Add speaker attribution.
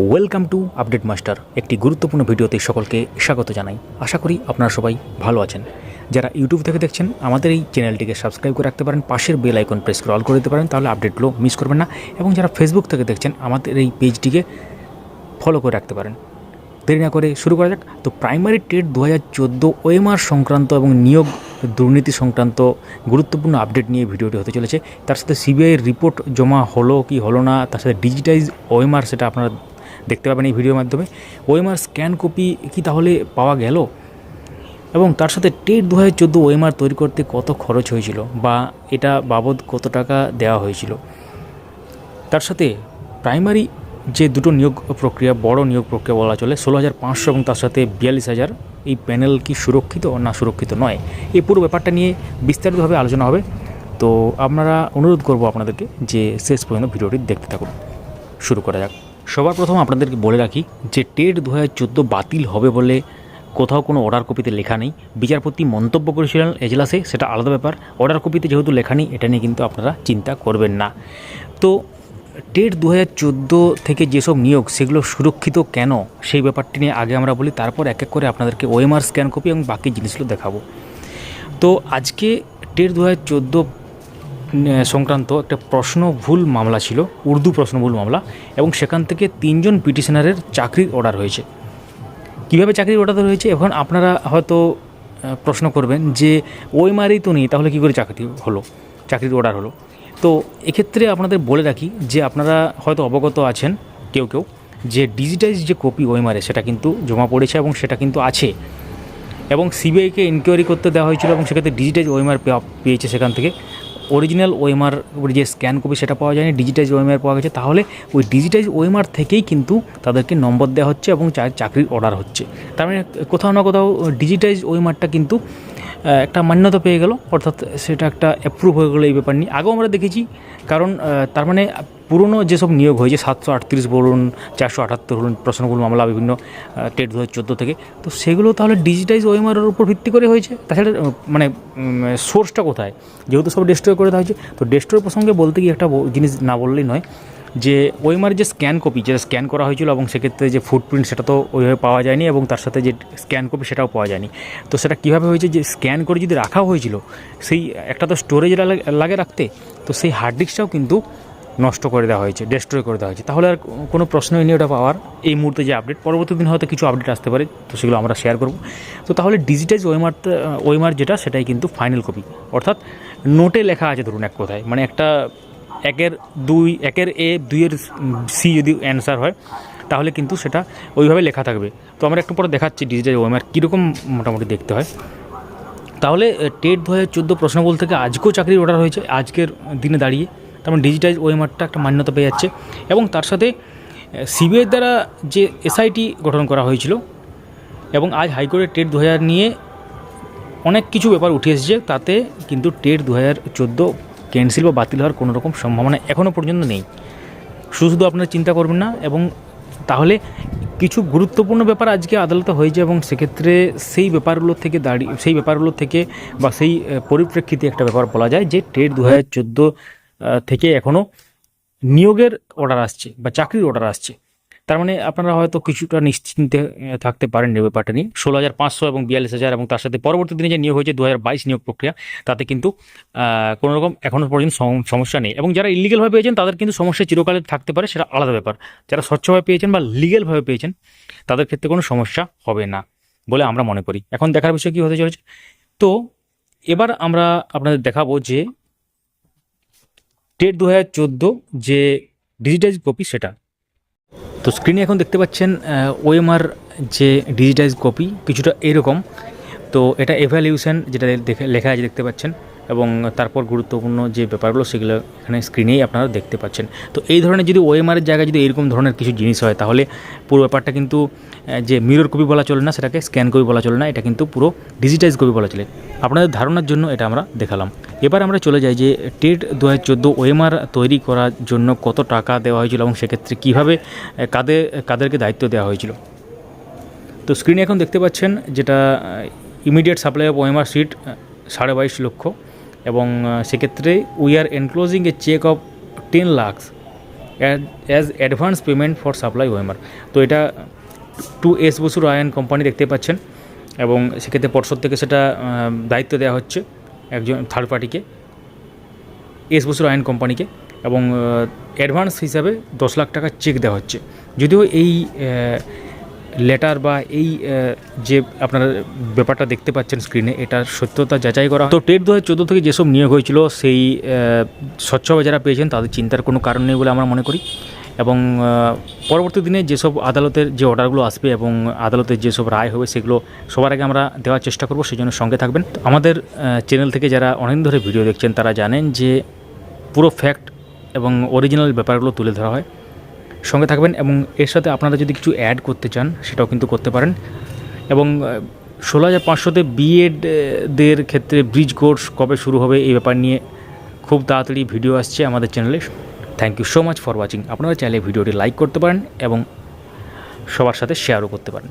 Speaker 1: Welcome to update master একটি গুরুত্বপূর্ণ ভিডিওতে সকলকে স্বাগত জানাই। আশা করি আপনারা সবাই ভালো আছেন। যারা ইউটিউব থেকে দেখছেন, আমাদের এই চ্যানেলটিকে সাবস্ক্রাইব করে রাখতে পারেন, পাশের বেল আইকন প্রেস করে অল করে দিতে পারেন, তাহলে আপডেটগুলো মিস করবেন না। এবং যারা ফেসবুক থেকে দেখছেন, আমাদের এই পেজটিকে ফলো করে রাখতে পারেন। দেরি না করে শুরু করা যাক। তো প্রাইমারি টেট দু হাজার চোদ্দ ওএমআর সংক্রান্ত এবং নিয়োগ দুর্নীতি সংক্রান্ত গুরুত্বপূর্ণ আপডেট নিয়ে ভিডিওটি হতে চলেছে। তার সাথে সিবিআইয়ের রিপোর্ট জমা হলো কি হলো না, তার সাথে ডিজিটাইজ ওএমআর সেটা আপনারা দেখতে পাবেন এই ভিডিওর মাধ্যমে। ওএমআর স্ক্যান কপি কি তাহলে পাওয়া গেল? এবং তার সাথে টেট দু হাজার চোদ্দ ওএমআর তৈরি করতে কত খরচ হয়েছিল? বা এটা বাবদ কত টাকা দেওয়া হয়েছিল? তার সাথে প্রাইমারি যে দুটো নিয়োগ প্রক্রিয়া, বড় নিয়োগ প্রক্রিয়া বলা চলে ষোলো হাজার পাঁচশো এবং তার সাথে বিয়াল্লিশ হাজার, এই প্যানেল কি সুরক্ষিত না সুরক্ষিত নয়? এই পুরো ব্যাপারটা নিয়ে বিস্তারিতভাবে আলোচনা হবে। তো আপনারা অনুরোধ করব আপনাদেরকে যে শেষ পর্যন্ত ভিডিওটি দেখতে থাকুন। শুরু করা যাক। সবার প্রথম আপনাদেরকে বলে রাখি যে টেট দু হাজার চোদ্দ বাতিল হবে বলে কোথাও কোনো অর্ডার কপিতে লেখা নেই। বিচারপতি মন্তব্য করেছিলেন এজলাসে, সেটা আলাদা ব্যাপার। অর্ডার কপিতে যেহেতু লেখা নেই, এটা নিয়ে কিন্তু আপনারা চিন্তা করবেন না। তো টেট দু হাজার চোদ্দ থেকে যেসব নিয়োগ, সেগুলো সুরক্ষিত কেন? সেই ব্যাপারটি নিয়ে আগে আমরা বলি, তারপর এক এক করে আপনাদেরকে ওএমআর স্ক্যান কপি এবং বাকি জিনিসগুলো দেখাবো। তো আজকে টেট দু হাজার চোদ্দ সংক্রান্ত একটা প্রশ্ন ভুল মামলা ছিল, উর্দু প্রশ্ন ভুল মামলা, এবং সেখান থেকে তিনজন পিটিশনারের চাকরির অর্ডার হয়েছে। কীভাবে চাকরির অর্ডার হয়েছে? এখন আপনারা হয়তো প্রশ্ন করবেন যে, ওই মারেই তো নেই, তাহলে কী করে চাকরি হলো? চাকরির অর্ডার হলো? তো এক্ষেত্রে আপনাদের বলে রাখি যে, আপনারা হয়তো অবগত আছেন, কেউ কেউ, যে ডিজিটাইজ যে কপি ওইমারে সেটা কিন্তু জমা পড়েছে এবং সেটা কিন্তু আছে। এবং সিবিআইকে ইনকোয়ারি করতে দেওয়া হয়েছিল এবং সেক্ষেত্রে ডিজিটাইজ ওএমআর পেয়েছে সেখান থেকে। অরিজিনাল ওএমআর যে স্ক্যান কপি সেটা পাওয়া যায়নি ডিজিটাইজ ওএমআর পাওয়া গেছে, তাহলে ওই ডিজিটাইজ ওএমআর থেকেই কিন্তু তাদেরকে নম্বর দেওয়া হচ্ছে এবং চাকরির অর্ডার হচ্ছে। তার মানে কোথাও না কোথাও ডিজিটাইজ ওএমআরটা কিন্তু একটা মান্যতা পেয়ে গেল, অর্থাৎ সেটা একটা অ্যাপ্রুভ হয়ে গেলো এই ব্যাপার নিয়ে। আগেও আমরা দেখেছি, কারণ তার মানে পুরনো যেসব নিয়োগ হয়েছে, সাতশো আটত্রিশ বলুন, চারশো আটাত্তর বলুন প্রশ্নগুলো মামলা, বিভিন্ন টেট দু হাজার চোদ্দ থেকে, তো সেগুলো তাহলে ডিজিটাইজ ওএমআরের উপর ভিত্তি করে হয়েছে? তাছাড়া মানে সোর্সটা কোথায়? যেহেতু সব ডেস্ট্রয় করে দেওয়া হয়েছে, তো ডেস্ট্রয় প্রসঙ্গে বলতে গিয়ে একটা জিনিস না বললেই নয় যে ওএমআর যে স্ক্যান কপি যেটা স্ক্যান করা হয়েছিল এবং সেক্ষেত্রে যে ফুটপ্রিন্ট সেটা তো ওইভাবে পাওয়া যায়নি এবং তার সাথে যে স্ক্যান কপি সেটাও পাওয়া যায়নি। তো সেটা কীভাবে হয়েছে যে স্ক্যান করে যদি রাখা হয়েছিল, সেই একটা তো স্টোরেজ লাগে রাখতে, তো সেই হার্ড ডিস্কটাও কিন্তু নষ্ট করে দেওয়া হয়েছে ডেস্ট্রয় করে দেওয়া হয়েছে। তাহলে আর কোনো প্রশ্নই নেই ওটা পাওয়ার। এই মুহূর্তে যে আপডেট পরবর্তী দিন হয়তো কিছু আপডেট আসতে পারে, তো সেগুলো আমরা শেয়ার করব। তো তাহলে ডিজিটাইজ ওয়েমার ওয়েমার যেটা, সেটাই কিন্তু ফাইনাল কপি অর্থাৎ নোটে লেখা আছে ধরুন এক কথায় মানে একটা একের দুই, একের এ, দুইয়ের সি যদি অ্যান্সার হয়, তাহলে কিন্তু সেটা ওইভাবে লেখা থাকবে। তো আমরা একটু পরে দেখাচ্ছি ডিজিটাল ওয়েমার কীরকম মোটামুটি দেখতে হয়। তাহলে টেট দু হাজার চোদ্দ প্রশ্নবল থেকে আজকেও চাকরির অর্ডার হয়েছে। আজকের দিনে দাঁড়িয়ে তার মানে ডিজিটাইজ ওএমআরটা একটা মান্যতা পেয়ে যাচ্ছে। এবং তার সাথে সিবিআই দ্বারা যে এসআইটি গঠন করা হয়েছিল, এবং আজ হাইকোর্টের টেট দু হাজার নিয়ে অনেক কিছু ব্যাপার উঠে এসেছে। তাতে কিন্তু টেট দু হাজার চোদ্দ ক্যান্সেল বা বাতিল হওয়ার কোনো রকম সম্ভাবনা এখনও পর্যন্ত নেই। শুধু শুধু আপনারা চিন্তা করবেন না এবং তাহলে কিছু গুরুত্বপূর্ণ ব্যাপার আজকে আদালতে হয়েছে এবং সেক্ষেত্রে সেই ব্যাপারগুলো থেকে দাঁড়িয়ে সেই ব্যাপারগুলো থেকে বা সেই পরিপ্রেক্ষিতে একটা ব্যাপার বলা যায় যে টেট দু হাজার চোদ্দ থেকে এখনও নিয়োগের অর্ডার আসছে বা চাকরির অর্ডার আসছে। তার মানে আপনারা হয়তো কিছুটা নিশ্চিন্তে থাকতে পারেন ব্যাপারটা নিয়ে। ষোলো হাজার পাঁচশো এবং বিয়াল্লিশ হাজার এবং তার সাথে পরবর্তী দিনে যে নিয়োগ হয়েছে দু বাইশ নিয়োগ প্রক্রিয়া তাতে কিন্তু আহ, কোনো রকম এখনও পর্যন্ত সমস্যা নেই। এবং যারা ইলিগালভাবে পেয়েছেন তাদের কিন্তু সমস্যা চিরকালে থাকতে পারে সেটা আলাদা ব্যাপার। যারা স্বচ্ছভাবে পেয়েছেন বা লিগেলভাবে পেয়েছেন তাদের ক্ষেত্রে কোনো সমস্যা হবে না বলে আমরা মনে করি। এখন দেখার বিষয় কী হতে চলেছে? তো এবার আমরা আপনাদের দেখাবো যে টেট দু হাজার চোদ্দ যে ডিজিটাইজ কপি সেটা। তো স্ক্রিনে এখন দেখতে পাচ্ছেন ওএমআর যে ডিজিটাইজ কপি কিছুটা এরকম। তো এটা এভ্যালিউশন যেটা দেখে, লেখা আছে, দেখতে পাচ্ছেন। এবং তারপর গুরুত্বপূর্ণ যে ব্যাপারগুলো সেগুলো এখানে স্ক্রিনেই আপনারা দেখতে পাচ্ছেন। তো এই ধরনের যদি ওএমআরের জায়গায় যদি এরকম ধরনের কিছু জিনিস হয়, তাহলে পুরো ব্যাপারটা কিন্তু যে মিরর কপি বলা চলে না, সেটাকে স্ক্যান কপি বলা চলে না, এটা কিন্তু পুরো ডিজিটাইজ কপি বলা চলে। আপনাদের ধারণার জন্য এটা আমরা দেখালাম। এবার আমরা চলে যাই যে টেট দু হাজার চোদ্দ ওএমআর তৈরি করার জন্য কত টাকা দেওয়া হয়েছিল এবং সেক্ষেত্রে কীভাবে কাদের, কাদেরকে দায়িত্ব দেওয়া হয়েছিল। তো স্ক্রিনে এখন দেখতে পাচ্ছেন যেটা immediate supply of OMR sheet সাড়ে বাইশ লক্ষ। এবং সেক্ষেত্রে we are enclosing a cheque of ten lakhs as advance payment for supply OMR তো এটা টু এস বসুর আয়ন কোম্পানি দেখতে পাচ্ছেন এবং সেক্ষেত্রে পর্ষদ থেকে সেটা দায়িত্ব দেওয়া হচ্ছে একজন থার্ড পার্টিকে এস বসুর আয়ন কোম্পানিকে এবং অ্যাডভান্স হিসাবে দশ লাখ টাকা চেক দেওয়া হচ্ছে। যদিও এই লেটার বা এই যে আপনারা ব্যাপারটা দেখতে পাচ্ছেন স্ক্রিনে এটার সত্যতা যাচাই করা তো টেট দু হাজার চোদ্দ থেকে যেসব নিয়োগ হয়েছিল, সেই স্বচ্ছভাবে যারা পেয়েছেন, তাদের চিন্তার কোনো কারণ নেই বলে আমরা মনে করি। এবং পরবর্তী দিনে যেসব আদালতের যে অর্ডারগুলো আসবে এবং আদালতের যেসব রায় হবে, সেগুলো সবার আগে আমরা দেওয়ার চেষ্টা করব সেই জন্য সঙ্গে থাকবেন। আমাদের চ্যানেল থেকে যারা অনেক ধরে ভিডিও দেখছেন, তারা জানেন যে পুরো ফ্যাক্ট এবং অরিজিনাল ব্যাপারগুলো তুলে ধরা হয়। সঙ্গে থাকবেন এবং এর সাথে আপনারা যদি কিছু অ্যাড করতে চান, সেটাও কিন্তু করতে পারেন। এবং ষোলো হাজার পাঁচশোতে বিএডদের ক্ষেত্রে ব্রিজ কোর্স কবে শুরু হবে এই ব্যাপার নিয়ে খুব তাড়াতাড়ি ভিডিও আসছে আমাদের চ্যানেলে thank you so much for watching আপনারা চাইলে ভিডিওটি লাইক করতে পারেন এবং সবার সাথে শেয়ারও করতে পারেন।